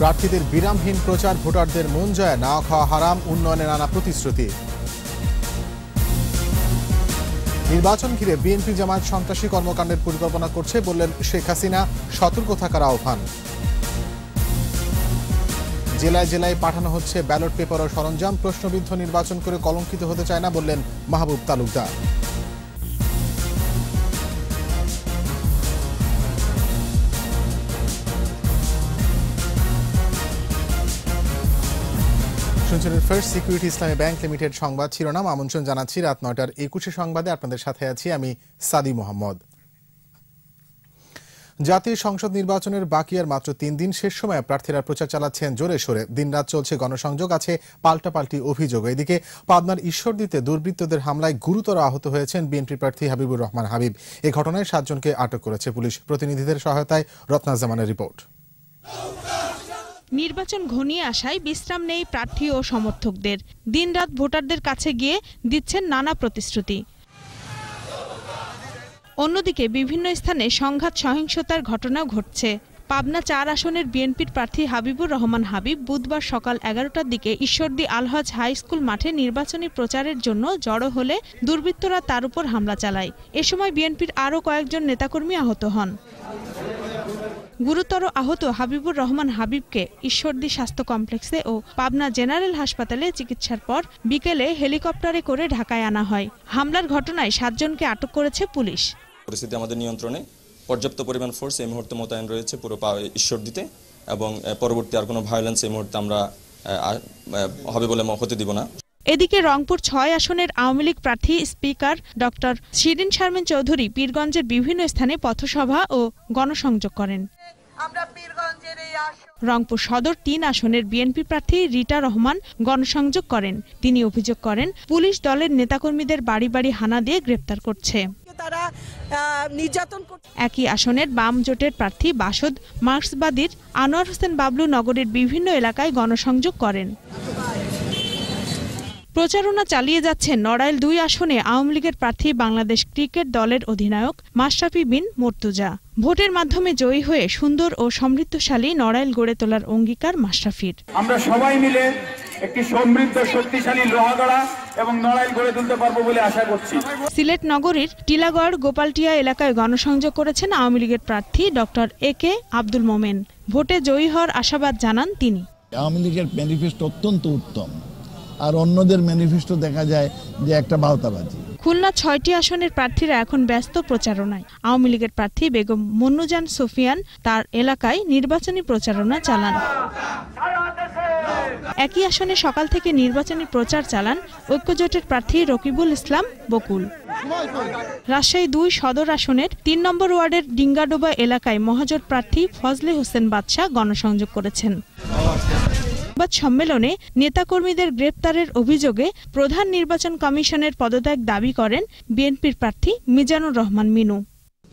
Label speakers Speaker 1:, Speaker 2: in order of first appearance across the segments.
Speaker 1: প্রার্থীদের বিরামহীন প্রচার ভোটারদের মন জয়, না খাওয়া হারাম, উন্নয়নে নানা প্রতিশ্রুতি। নির্বাচন ঘিরে বিএনপি জামায়াত সন্ত্রাসী কর্মকাণ্ডের পরিকল্পনা করছে বললেন শেখ হাসিনা, সতর্ক থাকার আহ্বান। জেলায় জেলায় পাঠানো হচ্ছে ব্যালট পেপার ও সরঞ্জাম, প্রশ্নবিদ্ধ নির্বাচন করে কলঙ্কিত হতে চায় না বললেন মাহবুব তালুকদার। শুনছেন first security Islami bank limited সংবাদ শিরোনাম। আমন্ত্রণ জানাচ্ছি রাত নয়টার একুশে সংবাদে। আপনাদের সাথে আছি আমি সাদি মোহাম্মদ। জাতীয় সংসদ নির্বাচনের বাকি আর মাত্র তিন দিন শেষ সময়ে প্রার্থীরা প্রচার চালাচ্ছেন জোরে সোরে। দিনরাত চলছে গণসংযোগ, আছে পাল্টাপাল্টি অভিযোগ। এদিকে পাবনার ঈশ্বরদীতে দুর্বৃত্তদের হামলায় গুরুতর আহত হয়েছেন বিএনপি প্রার্থী হাবিবুর রহমান হাবিব। এ ঘটনায় সাতজনকে আটক করেছে পুলিশ। প্রতিনিধিদের সহায়তায় রত্নাজামানের রিপোর্ট।
Speaker 2: নির্বাচন ঘনিয়ে আসায় বিশ্রাম নেই প্রার্থী ও সমর্থকদের। দিনরাত ভোটারদের কাছে গিয়ে দিচ্ছেন নানা প্রতিশ্রুতি। অন্যদিকে বিভিন্ন স্থানে সংঘাত সহিংসতার ঘটনাও ঘটছে। পাবনা চার আসনের বিএনপির প্রার্থী হাবিবুর রহমান হাবিব বুধবার সকাল এগারোটার দিকে ঈশ্বরদী আলহাজ হাই স্কুল মাঠে নির্বাচনী প্রচারের জন্য জড়ো হলে দুর্বৃত্তরা তার উপর হামলা চালায়। এ সময় বিএনপির আরও কয়েকজন নেতাকর্মী আহত হন। গুরুতর আহত হাবিবুর রহমান হাবিবকে ঈশ্বরদী স্বাস্থ্য কমপ্লেক্সে ও পাবনা জেনারেল হাসপাতালে চিকিৎসার পর বিকেলে হেলিকপ্টারে করে ঢাকায় আনা হয়। হামলার ঘটনায় সাতজনকে আটক করেছে পুলিশ।
Speaker 3: পরিস্থিতি আমাদের নিয়ন্ত্রণে। পর্যাপ্ত পরিমাণ ফোর্স এই মুহূর্তে মোতায়েন রয়েছে পুরো পা- ঈশ্বর এবং পরবর্তী আর কোনো ভায়োলেন্স এই মুহূর্তে আমরা হবে বলে হতে দিব না।
Speaker 2: এদিকে রংপুর ছয় আসনের আওয়ামী লীগ প্রার্থী স্পিকার ডক্টর শিরিন শারমিন চৌধুরী পীরগঞ্জের বিভিন্ন স্থানে পথসভা ও গণসংযোগ করেন। রংপুর সদর তিন আসনের বিএনপি প্রার্থী রিটা রহমান গণসংযোগ করেন। তিনি অভিযোগ করেন পুলিশ দলের নেতাকর্মীদের বাড়ি বাড়ি হানা দিয়ে গ্রেপ্তার করছে।
Speaker 4: তারা নির্যাতন করছে
Speaker 2: একই আসনের বাম জোটের প্রার্থী বাসদ মার্ক্সবাদীর আনোয়ার হোসেন বাবলু নগরের বিভিন্ন এলাকায় গণসংযোগ করেন। প্রচারণা চালিয়ে যাচ্ছেন নড়াইল দুই আসনে আওয়ামী লীগের প্রার্থী বাংলাদেশ ক্রিকেট দলের অধিনায়ক মাশরাফি বিন মর্তুজা। ভোটের মাধ্যমে জয়ী হয়ে সুন্দর ও সমৃদ্ধশালী নড়াইল গড়ে তোলার অঙ্গীকার মাশরাফির।
Speaker 5: আমরা সবাই মিলে একটি সমৃদ্ধ শক্তিশালী লোহাগড়া এবং নড়াইল গড়ে তুলতে পারব বলে আশা করছি।
Speaker 2: সিলেট নগরীর টিলাগড় গোপালটিয়া এলাকায় গণসংযোগ করেছেন আওয়ামী লীগের প্রার্থী ডক্টর এ কে আব্দুল মোমেন। ভোটে জয়ী হওয়ার আশাবাদ জানান তিনি।
Speaker 6: আওয়ামী লীগের ম্যানিফেস্টো অত্যন্ত উত্তম। আর অন্যদের ম্যানিফেস্টো দেখা যায় যে একটা বাউতাবাজি
Speaker 2: খুলনা ছয়টি আসনের প্রার্থীরা এখন ব্যস্ত প্রচারণায়। আওয়ামী লীগের প্রার্থী বেগম মন্নুজান সুফিয়ান তার এলাকায় নির্বাচনী প্রচারণা চালান। একই আসনে সকাল থেকে নির্বাচনী প্রচার চালান ঐক্যজোটের প্রার্থী রকিবুল ইসলাম বকুল। রাজশাহী দুই সদর আসনের তিন নম্বর ওয়ার্ডের ডিঙ্গাডোবা এলাকায় মহাজোট প্রার্থী ফজলে হোসেন বাদশাহ গণসংযোগ করেছেন। সংবাদ সম্মেলনে নেতাকর্মীদের গ্রেপ্তারের অভিযোগে প্রধান নির্বাচন কমিশনের পদত্যাগ দাবি করেন বিএনপির প্রার্থী মিজানুর রহমান মিনু।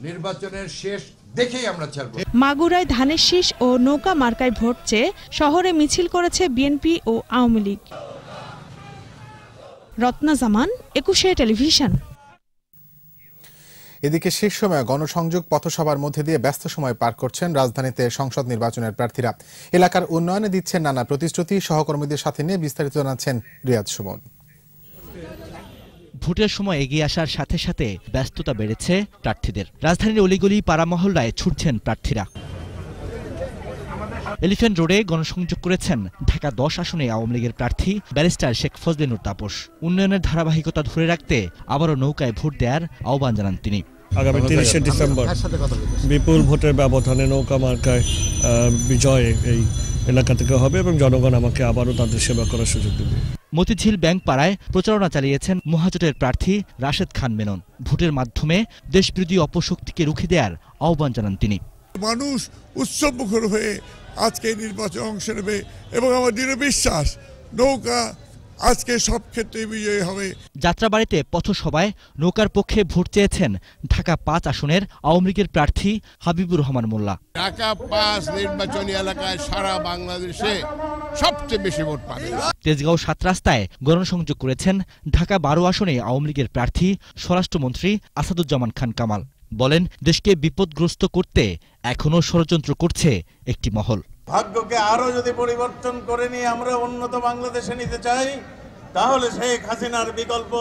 Speaker 7: নির্বাচনের শেষ দেখেই আমরা ছাড়বো
Speaker 2: মাগুরায় ধানের শীষ ও নৌকা মার্কায় ভোট চেয়ে শহরে মিছিল করেছে বিএনপি ও আওয়ামী লীগ। রত্না জামান একুশে টেলিভিশন।
Speaker 1: এদিকে শেষ সময়ে গণসংযোগ পথসভার মধ্যে দিয়ে ব্যস্ত সময় পার করছেন রাজধানীতে সংসদ নির্বাচনের প্রার্থীরা। এলাকার উন্নয়নে দিচ্ছেন নানা প্রতিশ্রুতি, সহকর্মীদের সাথে নিয়ে বিস্তারিত জানাচ্ছেন রিয়াদ সুমন।
Speaker 8: ভোটের সময় এগিয়ে আসার সাথে সাথে ব্যস্ততা বেড়েছে প্রার্থীদের। রাজধানীর অলিগলি পাড়া মহল্লায় ছুটছেন প্রার্থীরা। এলিফ্যান্ট রোডে গণসংযোগ করেছেন ঢাকা দশ আসনে আওয়ামী লীগের প্রার্থী ব্যারিস্টার শেখ ফজলিনুর তাপস। উন্নয়নের ধারাবাহিকতা ধরে রাখতে আবারও নৌকায় ভোট দেওয়ার আহ্বান জানান তিনি।
Speaker 9: আগামী তিরিশে ডিসেম্বর বিপুল ভোটের ব্যবধানে নৌকা মার্কায় বিজয় এই এলাকা থেকে হবে এবং জনগণ আমাকে আবারও তাদের সেবা করার সুযোগ দেবে।
Speaker 8: মতিঝিল ব্যাংক পাড়ায় প্রচারণা চালিয়েছেন মহাজোটের প্রার্থী রাশেদ খান মেনন। ভোটের মাধ্যমে দেশবিরোধী অপশক্তিকে রুখে দেওয়ার আহ্বান জানান তিনি।
Speaker 10: মানুষ উৎসব মুখর হয়ে আজকে নির্বাচনে অংশ নেবে এবং আমার দৃঢ় বিশ্বাস নৌকা আজকে সব ক্ষেত্রে বিজয়ী হবে।
Speaker 8: যাত্রাবাড়িতে পথসভায় নৌকার পক্ষে ভোট চেয়েছেন ঢাকা পাঁচ আসনের আওয়ামী লীগের প্রার্থী হাবিবুর রহমান মোল্লা।
Speaker 7: ঢাকা পাঁচ নির্বাচনী এলাকায় সারা বাংলাদেশে সবচেয়ে বেশি ভোট পাবে।
Speaker 8: তেজগাঁও সাত রাস্তায় গণসংযোগ করেছেন ঢাকা বারো আসনে আওয়ামী লীগের প্রার্থী স্বরাষ্ট্রমন্ত্রী আসাদুজ্জামান খান কামাল। বলেন দেশকে বিপদগ্রস্ত করতে এখনও ষড়যন্ত্র করছে একটি মহল।
Speaker 11: ভাগ্যকে আরও যদি পরিবর্তন করে নিয়ে আমরা উন্নত বাংলাদেশে নিতে চাই তাহলে শেখ হাসিনার বিকল্প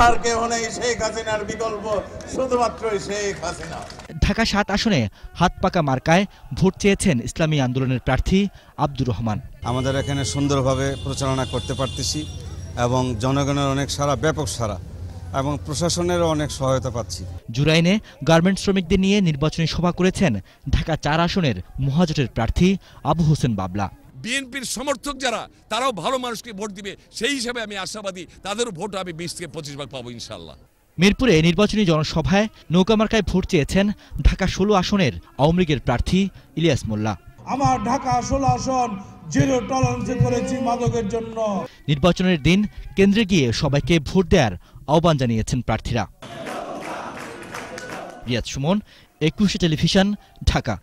Speaker 11: আর কেউ নেই। শেখ হাসিনার বিকল্প শুধুমাত্রই শেখ হাসিনা।
Speaker 8: ঢাকা সাত আসনে হাত পাকা মার্কায় ভোট চেয়েছেন ইসলামী আন্দোলনের প্রার্থী আব্দুর রহমান।
Speaker 12: আমাদের এখানে সুন্দরভাবে প্রচারণা করতে পারতেছি এবং জনগণের অনেক সারা ব্যাপক সারা এবং প্রশাসনেরও অনেক সহায়তা পাচ্ছি।
Speaker 8: জুরাইনে গার্মেন্ট শ্রমিকদের নিয়ে নির্বাচনী সভা করেছেন ঢাকা চার আসনের মহাজোটের প্রার্থী আবু হোসেন বাবলা।
Speaker 13: বিএনপির সমর্থক যারা তারাও ভালো মানুষকে ভোট দিবে। সেই হিসাবে আমি আশাবাদী তাদেরও ভোট আমি বিশ থেকে পঁচিশ ভাগ পাবো ইনশাল্লাহ
Speaker 8: মিরপুরে নির্বাচনী জনসভায় নৌকামার্কায় ভোট চেয়েছেন ঢাকা ষোলো আসনের আওয়ামী লীগের প্রার্থী ইলিয়াস মোল্লা।
Speaker 14: আমার ঢাকা ষোলো আসন জিরো টলারেন্সে করেছি মাদকের জন্য।
Speaker 8: নির্বাচনের দিন কেন্দ্রে গিয়ে সবাইকে ভোট দেওয়ার আহ্বান জানিয়েছেন প্রার্থীরা। রিয়াজ সুমন একুশে টেলিভিশন ঢাকা।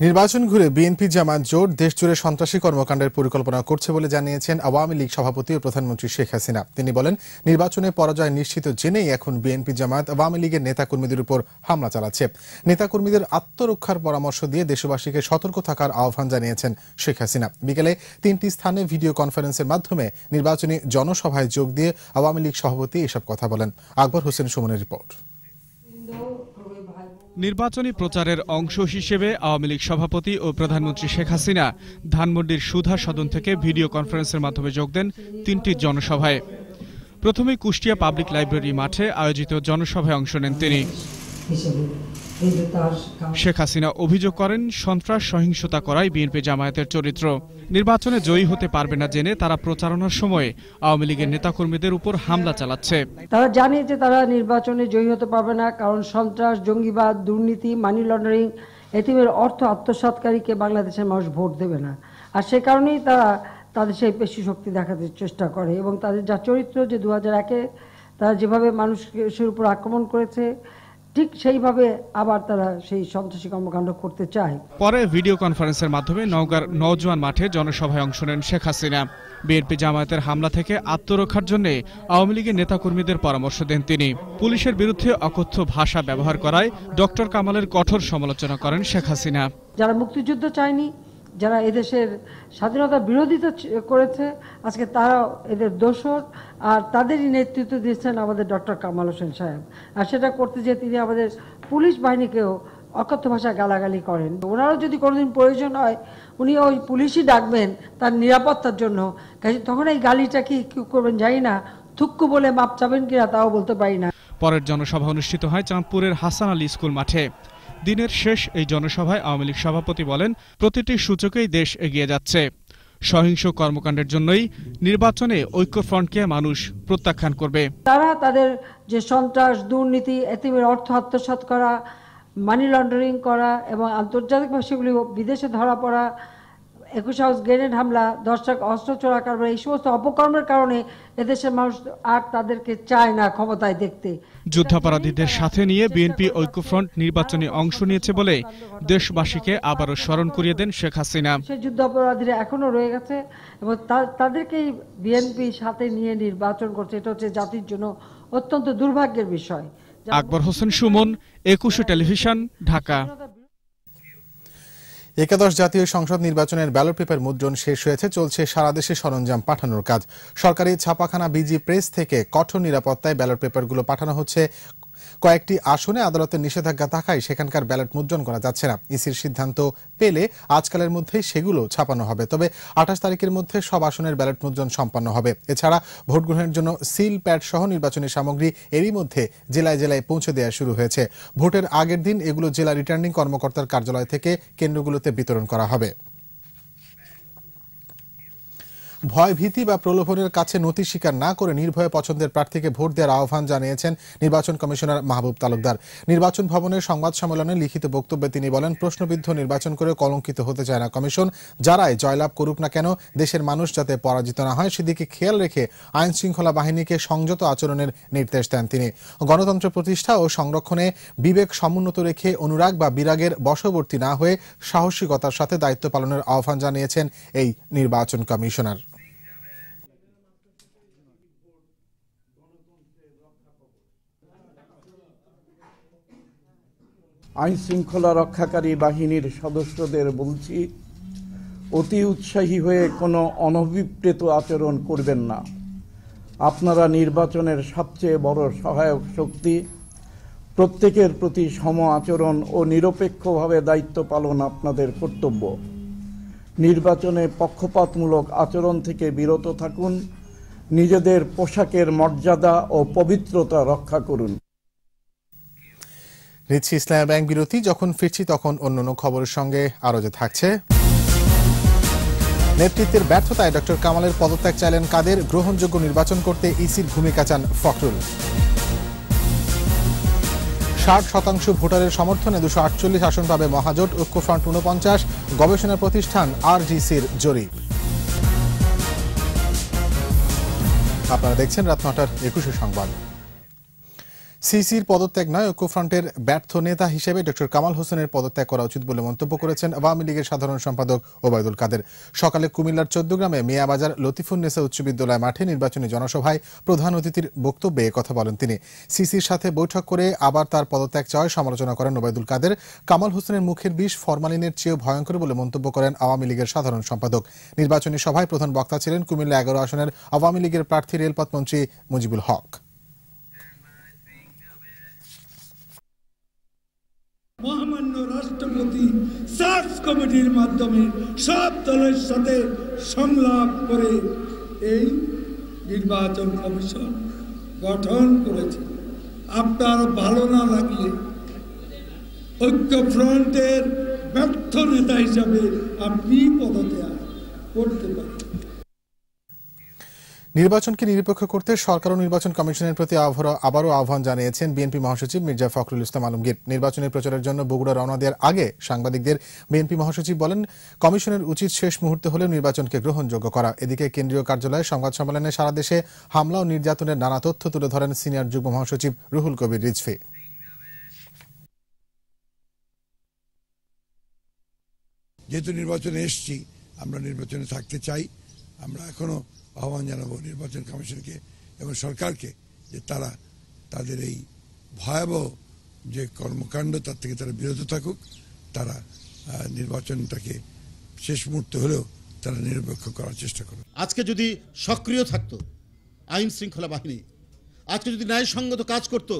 Speaker 1: নির্বাচন ঘুরে বিএনপি জামাত জোট দেশজুড়ে সন্ত্রাসী কর্মকাণ্ডের পরিকল্পনা করছে বলে জানিয়েছেন আওয়ামী লীগ সভাপতি ও প্রধানমন্ত্রী শেখ হাসিনা। তিনি বলেন, নির্বাচনে পরাজয় নিশ্চিত জেনেই এখন বিএনপি জামাত আওয়ামী লীগের নেতাকর্মীদের উপর হামলা চালাচ্ছে। নেতাকর্মীদের আত্মরক্ষার পরামর্শ দিয়ে দেশবাসীকে সতর্ক থাকার আহ্বান জানিয়েছেন শেখ হাসিনা। বিকেলে তিনটি স্থানে ভিডিও কনফারেন্সের মাধ্যমে নির্বাচনী জনসভায় যোগ দিয়ে আওয়ামী লীগ সভাপতি এসব কথা বলেন। আকবর হোসেন সুমনের রিপোর্ট।
Speaker 15: নির্বাচনী প্রচারের অংশ হিসেবে আওয়ামী লীগ সভাপতি ও প্রধানমন্ত্রী শেখ হাসিনা ধানমন্ডির সুধা সদন থেকে ভিডিও কনফারেন্সের মাধ্যমে যোগ দেন তিনটি জনসভায়। প্রথমে কুষ্টিয়া পাবলিক লাইব্রেরি মাঠে আয়োজিত জনসভায় অংশ নেন তিনি। শেখ হাসিনা অভিযোগ করেন সন্ত্রাস সহিংসতা করাই বিএনপি জামায়াতের চরিত্র। নির্বাচনে জয়ী হতে পারবে না জেনে তারা প্রচারণার সময় আওয়ামী লীগের নেতাকর্মীদের উপর হামলা চালাচ্ছে।
Speaker 16: তারা জানে যে তারা নির্বাচনে জয়ী হতে পারবে না কারণ সন্ত্রাস জঙ্গিবাদ দুর্নীতি মানি লন্ডারিং এতিমের অর্থ আত্মসাৎকারীকে বাংলাদেশের মানুষ ভোট দেবে না। আর সে কারণেই তারা তাদের সেই পেশি শক্তি দেখাতে চেষ্টা করে এবং তাদের যা চরিত্র যে দু হাজার একে তারা যেভাবে মানুষের উপর আক্রমণ করেছে ঠিক সেইভাবে আবার তারা সেই সন্ত্রাসী কর্মকাণ্ড করতে চায়।
Speaker 15: পরে ভিডিও কনফারেন্সের মাধ্যমে নওগাঁর নওজোয়ান মাঠে জনসভায় অংশ নেন শেখ হাসিনা। বিএনপি জামায়াতের হামলা থেকে আত্মরক্ষার জন্য আওয়ামী লীগের নেতাকর্মীদের পরামর্শ দেন তিনি। পুলিশের বিরুদ্ধে অকথ্য ভাষা ব্যবহার করায় ডক্টর কামালের কঠোর সমালোচনা করেন শেখ হাসিনা।
Speaker 16: যারা মুক্তিযুদ্ধ চায়নি যারা এদেশের স্বাধীনতা বিরোধিতা করেছে, আজকে তারা এদের দোষর। আর তাদেরই নেতৃত্ব দিচ্ছেন আমাদের ডক্টর কামাল হোসেন সাহেব। আর সেটা করতে যে তিনি আমাদের পুলিশ বাহিনীকেও অকথ্য ভাষায় গালাগালি করেন। ওনারও যদি কোনোদিন প্রয়োজন হয়, উনি ওই পুলিশই ডাকবেন তার নিরাপত্তার জন্য। তখন এই গালিটা কি করবেন জানি না। থুক্কু বলে মাপ চাবেন কিনা তাও বলতে পারি না।
Speaker 15: পরের জনসভা অনুষ্ঠিত হয় চাঁদপুরের হাসান আলী স্কুল মাঠে। দিনের শেষ এই জনসভায় আওয়ামী লীগ সভাপতি বলেন, প্রতিটি সূচকেই দেশ এগিয়ে যাচ্ছে। সহিংস কর্মকাণ্ডের জন্যই নির্বাচনে ঐক্যফ্রন্টকে মানুষ প্রত্যাখ্যান করবে।
Speaker 16: তারা তাদের যে সন্ত্রাস, দুর্নীতি, এতিমের অর্থ আত্মসাত করা মানি লন্ডারিং করা এবং আন্তর্জাতিক ভাষাগুলি বিদেশে ধরা পড়া একুশ হাউস গ্রেনেড হামলা দর্শক অস্ত্র চোরা কারবার এই সমস্ত অপকর্মের কারণে এদেশের মানুষ আর তাদেরকে চায় না ক্ষমতায় দেখতে।
Speaker 15: যুদ্ধাপরাধীদের সাথে নিয়ে বিএনপি ঐক্যফ্রন্ট নির্বাচনে অংশ নিয়েছে বলে দেশবাসীকে আবারও স্মরণ করিয়ে দেন শেখ হাসিনা।
Speaker 16: সেই যুদ্ধাপরাধীরা এখনও রয়ে গেছে এবং তাদেরকেই বিএনপি সাথে নিয়ে নির্বাচন করছে। এটা হচ্ছে জাতির জন্য অত্যন্ত দুর্ভাগ্যের বিষয়।
Speaker 15: আকবর হোসেন সুমন একুশে টেলিভিশন ঢাকা।
Speaker 1: একাদশ জাতীয় সংসদ নির্বাচনের ব্যালট পেপার মুদ্রণ শেষ হয়েছে, চলছে সারা দেশে সরঞ্জাম পাঠানোর কাজ। সরকারি ছাপাখানা বিজি প্রেস থেকে কঠোর নিরাপত্তায় ব্যালট পেপারগুলো পাঠানো হচ্ছে। কয়েকটি আসনে আদালতের নিষেধাজ্ঞা থাকায় সেখানকার ব্যালট মুদ্রণ করা যাচ্ছে না। ইসির সিদ্ধান্ত পেলে আজকালের মধ্যেই সেগুলো ছাপানো হবে। তবে আঠাশ তারিখের মধ্যে সব আসনের ব্যালট মুদ্রণ সম্পন্ন হবে। এছাড়া ভোট গ্রহণের জন্য সিল প্যাড সহ নির্বাচনী সামগ্রী এরই মধ্যে জেলায় জেলায় পৌঁছে দেওয়া শুরু হয়েছে। ভোটের আগের দিন এগুলো জেলা রিটার্নিং কর্মকর্তার কার্যালয় থেকে কেন্দ্রগুলোতে বিতরণ করা হবে। ভয় ভীতি বা প্রলোভনের কাছে নথি স্বীকার না করে নির্ভয়ে পছন্দের প্রার্থীকে ভোট দেওয়ার আহ্বান জানিয়েছেন নির্বাচন কমিশনার মাহবুব তালুকদার। নির্বাচন ভবনের সংবাদ সম্মেলনে লিখিত বক্তব্যে তিনি বলেন, প্রশ্নবিদ্ধ নির্বাচন করে কলঙ্কিত হতে চায় না কমিশন। যারাই জয়লাভ করুক না কেন, দেশের মানুষ যাতে পরাজিত না হয় সেদিকে খেয়াল রেখে আইন শৃঙ্খলা বাহিনীকে সংযত আচরণের নির্দেশ দেন তিনি। গণতন্ত্র প্রতিষ্ঠা ও সংরক্ষণে বিবেক সমুন্নত রেখে অনুরাগ বা বিরাগের বশবর্তী না হয়ে সাহসিকতার সাথে দায়িত্ব পালনের আহ্বান জানিয়েছেন এই নির্বাচন কমিশনার।
Speaker 17: আইন শৃঙ্খলা রক্ষাকারী বাহিনীর সদস্যদের বলছি, অতি উৎসাহী হয়ে কোনো অনভিপ্রেত আচরণ করবেন না। আপনারা নির্বাচনের সবচেয়ে বড় সহায়ক শক্তি, প্রত্যেকের প্রতি সম আচরণ ও নিরপেক্ষভাবে দায়িত্ব পালন আপনাদের কর্তব্য। নির্বাচনে পক্ষপাতমূলক আচরণ থেকে বিরত থাকুন, নিজেদের পোশাকের মর্যাদা ও পবিত্রতা রক্ষা করুন।
Speaker 1: নিচ্ছি ইসলামী ব্যাংক বিরতি। যখন ফিরছি তখন অন্যান্য খবরের সঙ্গে আরও যে থাকছে। নেতৃত্বের ব্যর্থতায় ডক্টর কামালের পদত্যাগ চাইলেন কাদের? গ্রহণযোগ্য নির্বাচন করতে ইসির ভূমিকা চান ফখরুল। ষাট শতাংশ ভোটারের সমর্থনে দুশো আটচল্লিশ আসন পাবে মহাজোট ঐক্যফ্রন্ট উনপঞ্চাশ গবেষণা প্রতিষ্ঠান আরজিসির জরিপ। আপনারা দেখছেন রাত নটার একুশে সংবাদ। সিসির পদত্যাগ নয় ঐক্যফ্রন্টের ব্যর্থ নেতা হিসেবে ডক্টর কামাল হোসেনের পদত্যাগ করা উচিত বলে মন্তব্য করেছেন আওয়ামী লীগের সাধারণ সম্পাদক ওবায়দুল কাদের। সকালে কুমিল্লার চৌদ্দগ্রামে মিয়াবাজার লতিফুন্নেসা উচ্চ বিদ্যালয় মাঠে নির্বাচনী জনসভায় প্রধান অতিথির বক্তব্যে কথা বলেন তিনি। সিসির সাথে বৈঠক করে আবার তার পদত্যাগ চাওয়ায় সমালোচনা করেন ওবায়দুল কাদের। কামাল হোসেনের মুখের বিষ ফরমালিনের চেয়েও ভয়ঙ্কর বলে মন্তব্য করেন আওয়ামী লীগের সাধারণ সম্পাদক। নির্বাচনী সভায় প্রধান বক্তা ছিলেন কুমিল্লা এগারো আসনের আওয়ামী লীগের প্রার্থী রেলপথ মন্ত্রী মুজিবুল হক।
Speaker 14: রাষ্ট্রপতি সার্চ কমিটির মাধ্যমে সব দলের সাথে সংলাপ করে এই নির্বাচন কমিশন গঠন করেছে। আপনার ভালো না লাগলে ঐক্যফ্রন্টের ব্যর্থ নেতা হিসাবে আপনি পদত্যাগ করতে পারেন।
Speaker 1: নির্বাচনকে নিরপেক্ষ করতে সরকার ও নির্বাচন কমিশনের প্রতি আবারও আহ্বান জানিয়েছেন বিএনপি মহাসচিব মির্জা ফখরুল ইসলাম আলমগীর। নির্বাচনের প্রচারের জন্য বগুড়া রওনা দেওয়ার আগে সাংবাদিকদের বিএনপি মহাসচিব বলেন, কমিশনের উচিত শেষ মুহূর্তে হলেও নির্বাচনকে গ্রহণযোগ্য করা। এদিকে কেন্দ্রীয় কার্যালয়ে সংবাদ সম্মেলনে সারা দেশে হামলা ও নির্যাতনের নানা তথ্য তুলে ধরেন সিনিয়র যুগ্ম মহাসচিব রুহুল কবির রিজভি।
Speaker 10: যেহেতু নির্বাচনে এসছি, আমরা নির্বাচনে থাকতে চাই। আমরা এখনও আহ্বান জানাব নির্বাচন কমিশনকে এবং সরকারকে যে তারা তাদের এই ভয়াবহ যে কর্মকাণ্ড, তার থেকে তারা বিরত থাকুক, তারা নির্বাচনটাকে শেষ মুহূর্তে হলেও তারা নিরপেক্ষ করার চেষ্টা করুক।
Speaker 18: আজকে যদি সক্রিয় থাকতো আইন শৃঙ্খলা বাহিনী, আজকে যদি ন্যায়সঙ্গত কাজ করত,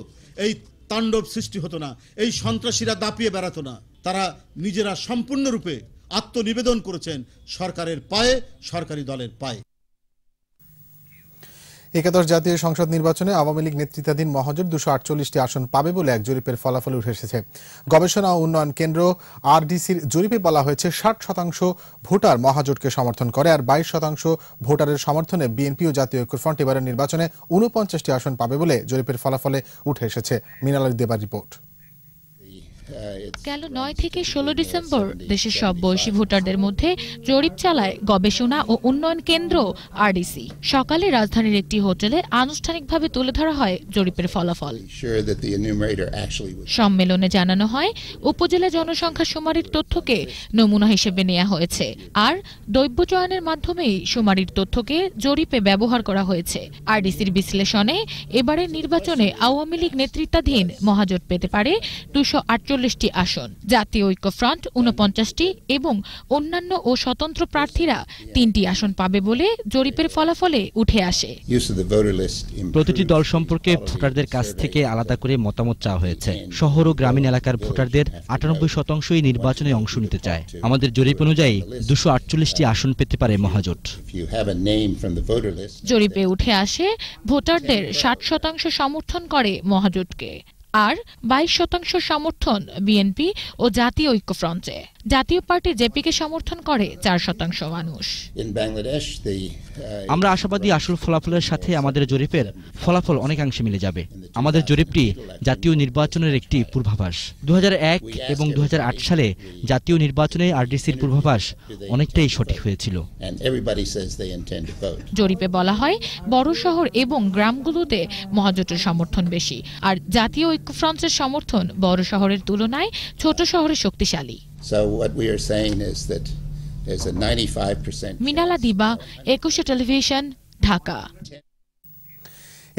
Speaker 18: এই তাণ্ডব সৃষ্টি হতো না, এই সন্ত্রাসীরা দাপিয়ে বেড়াতো না, তারা নিজেরা সম্পূর্ণরূপে আত্মনিবেদন করেছেন সরকারের পায়ে, সরকারি দলের পায়ে।
Speaker 1: একাদশ জাতীয় সংসদ নির্বাচনে আওয়ামী লীগ নেতৃত্বাধীন মহাজোট দুশো আটচল্লিশটি আসন পাবে বলে এক জরিপের ফলাফল উঠে এসেছে। গবেষণা ও উন্নয়ন কেন্দ্র আরডিসির জরিপে বলা হয়েছে, ষাট শতাংশ ভোটার মহাজোটকে সমর্থন করে আর বাইশ শতাংশ ভোটারের সমর্থনে বিএনপি ও জাতীয় ঐক্যফ্রন্ট এবারের নির্বাচনে উনপঞ্চাশটি আসন পাবে বলে জরিপের ফলাফলে উঠে এসেছে। মিনালারি দেবার রিপোর্ট।
Speaker 19: গেল নয় থেকে ষোলো ডিসেম্বর দেশের সব বয়সী ভোটারদের মধ্যে জরিপ চালায় গবেষণা ও উন্নয়ন কেন্দ্র আরডিসি সকালে রাজধানীর একটি হোটেলে আনুষ্ঠানিকভাবে তুলে ধরা হয় জরিপের ফলাফল। সম্মেলনে জানানো হয় উপজেলা জনসংখ্যা শুমারির তথ্যকে নমুনা হিসেবে নেওয়া হয়েছে আর দৈব্য চয়নের মাধ্যমেই শুমারির তথ্যকে জরিপে ব্যবহার করা হয়েছে। আরডিসির বিশ্লেষণে এবারের নির্বাচনে আওয়ামী লীগ নেতৃত্বাধীন মহাজোট পেতে পারে দুশো আটচল্লিশটি আসন। জাতীয় ঐক্যফ্রন্ট উনপঞ্চাশটি এবং অন্যান্য ও স্বতন্ত্র প্রার্থীরা তিনটি আসন পাবে বলে জরিপের ফলাফলে উঠে আসে।
Speaker 8: প্রতিটি দল সম্পর্কে ভোটারদের কাছ থেকে আলাদা করে মতামত চাওয়া হয়েছে। শহর ও গ্রামীণ এলাকার ভোটারদের আটানব্বই শতাংশই নির্বাচনে অংশ নিতে চায়। আমাদের জরিপ অনুযায়ী দুশো আটচল্লিশটি আসন পেতে পারে মহাজোট।
Speaker 19: জরিপে উঠে আসে ভোটারদের ষাট শতাংশ সমর্থন করে মহাজোটকে। আর বাইশ শতাংশ সমর্থন বিএনপি ও জাতীয় ঐক্যফ্রন্টে। জাতীয় পার্টি জেপিকে সমর্থন করে চার শতাংশ মানুষ।
Speaker 20: Uh,
Speaker 8: আমরা আশাবাদী আসল ফলাফলের সাথে আমাদের জরিপের ফলাফল অনেকাংশে মিলে যাবে। আমাদের জরিপটি জাতীয় নির্বাচনের একটি পূর্বাভাস। দুহাজার এক এবং দুহাজার আট সালে জাতীয় নির্বাচনে আরডিসির পূর্বাভাস অনেকটাই সঠিক হয়েছিল।
Speaker 19: জরিপে বলা হয় বড় শহর এবং গ্রামগুলোতে মহাজোটের সমর্থন বেশি। আর জাতীয় ঐক্যফ্রন্টের সমর্থন বড় শহরের তুলনায় ছোট শহরে শক্তিশালী।
Speaker 20: So what we are saying is that there's a 95%
Speaker 19: মিনালা দিবা একুশে টেলিভিশন ঢাকা।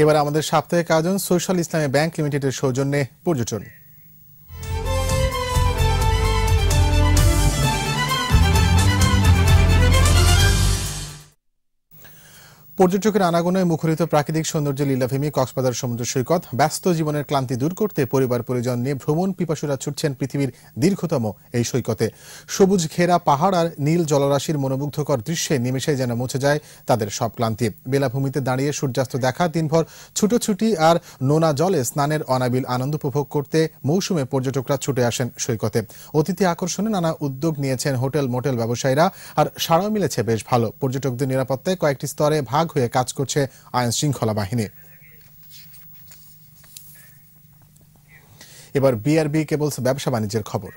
Speaker 1: এবার আমাদের সাপ্তাহিক আয়োজন সোশ্যাল ইসলামী ব্যাংক লিমিটেডের সৌজন্যে পর্যটন। পর্যটকের আনাগোনায় মুখরিত প্রাকৃতিক সৌন্দর্য লীলাভূমি কক্সবাজার সমুদ্র সৈকত, ব্যস্ত জীবনের ক্লান্তি দূর করতে পরিবার পরিজন নিয়ে ভ্রমণ পিপাসুরা ছুটছেন পৃথিবীর দীর্ঘতম এই সৈকতে। সবুজ ঘেরা পাহাড় আর নীল জলরাশির মনোমুগ্ধকর দৃশ্যে নিমেষে যেন মুছে যায় তাদের সব ক্লান্তি। বেলাভূমিতে দাঁড়িয়ে সূর্যাস্ত দেখা, দিনভর ছুটোছুটি আর নোনা জলে স্নানের অনাবিল আনন্দ উপভোগ করতে মৌসুমে পর্যটকরা ছুটে আসেন সৈকতে। অতিথি আকর্ষণে নানা উদ্যোগ নিয়েছেন হোটেল মোটেল ব্যবসায়ীরা, আর সাড়াও মিলেছে বেশ ভালো। পর্যটকদের নিরাপত্তায় কয়েকটি স্তরে ভাগ হয়ে কাজ করছে আইন শৃঙ্খলা বাহিনী। এবার বিআরবি কেবলস ব্যবসা বাণিজ্যের খবর।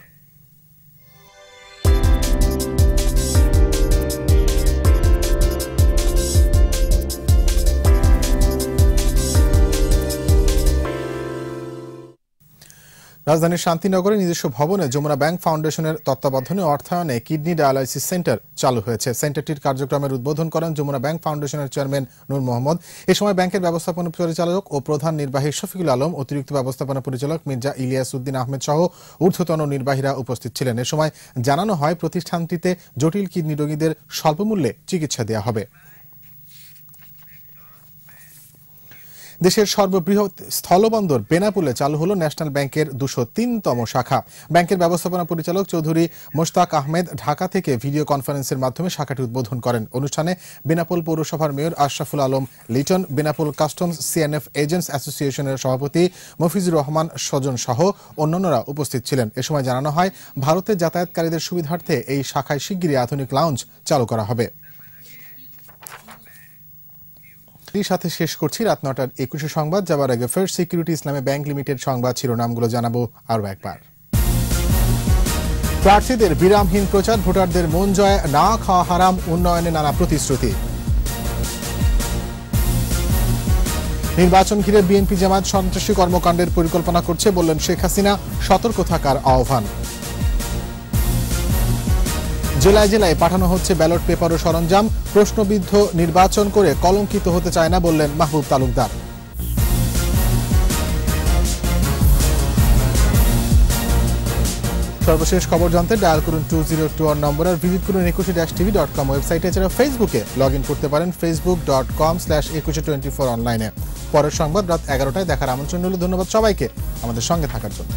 Speaker 1: রাজধানীর শান্তিনগরে নিজস্ব ভবনে যমুনা ব্যাংক ফাউন্ডেশনের তত্ত্বাবধানে অর্থায়নে কিডনি ডায়ালাইসিস সেন্টার চালু হয়েছে। সেন্টারটির কার্যক্রমের উদ্বোধন করেন যমুনা ব্যাংক ফাউন্ডেশনের চেয়ারম্যান নূর মোহাম্মদ। এ সময় ব্যাংকের ব্যবস্থাপনা পরিচালক ও প্রধান নির্বাহী শফিকুল আলম, অতিরিক্ত ব্যবস্থাপনা পরিচালক মির্জা ইলিয়াস উদ্দিন আহমেদ সহ ঊর্ধ্বতন নির্বাহীরা উপস্থিত ছিলেন। এ সময় জানানো হয়, প্রতিষ্ঠানটিতে জটিল কিডনি রোগীদের স্বল্পমূল্যে চিকিৎসা দেওয়া হবে। দেশের সর্ববৃহৎ স্থলবন্দর বেনাপুলে চালু হলো ন্যাশনাল ব্যাংকের দুশো তিনতম শাখা। ব্যাংকের ব্যবস্থাপনা পরিচালক চৌধুরী মোশতাক আহমেদ ঢাকা থেকে ভিডিও কনফারেন্সের মাধ্যমে শাখাটি উদ্বোধন করেন। অনুষ্ঠানে বেনাপোল পৌরসভার mayor Ashraful Alam, Liton Benapole customs CNF agents অ্যাসোসিয়েশনের সভাপতি মফিজুর রহমান স্বজন সহ অন্যান্যরা উপস্থিত ছিলেন। এ সময় জানানো হয়, ভারতে যাতায়াতকারীদের সুবিধার্থে এই শাখায় শিগগিরই আধুনিক লাউঞ্জ চালু করা হবে। এই সাথে শেষ করছি রাত নটার একুশে সংবাদ, যাবার আগে first security Islami bank limited সংবাদ শিরোনামগুলো জানাব আরও একবার। প্রার্থীদের বিরামহীন প্রচার, ভোটারদের মন জয়, না খাওয়া হারাম, উন্নয়নে নানা প্রতিশ্রুতি। নির্বাচন ঘিরে বিএনপি জামাত সন্ত্রাসী কর্মকাণ্ডের পরিকল্পনা করছে, বললেন শেখ হাসিনা, সতর্ক থাকার আহ্বান। জেলায় জেলায় পাঠানো হচ্ছে ব্যালট পেপার ও সরঞ্জাম। প্রশ্নবিদ্ধ নির্বাচন করে কলঙ্কিত হতে চায় না বললেন মাহবুব তালুকদার। সর্বশেষ খবর জানতে ডায়াল করুন two zero two one number আর ভিজিট করুন Ekushey dash TV dot com ওয়েবসাইটে এছাড়া ফেসবুকে লগ ইন করতে পারেন Facebook dot com slash Ekushey twenty four অনলাইনে পরের সংবাদ রাত এগারোটায় দেখার আমন্ত্রণ রইল। ধন্যবাদ সবাইকে আমাদের সঙ্গে থাকার জন্য।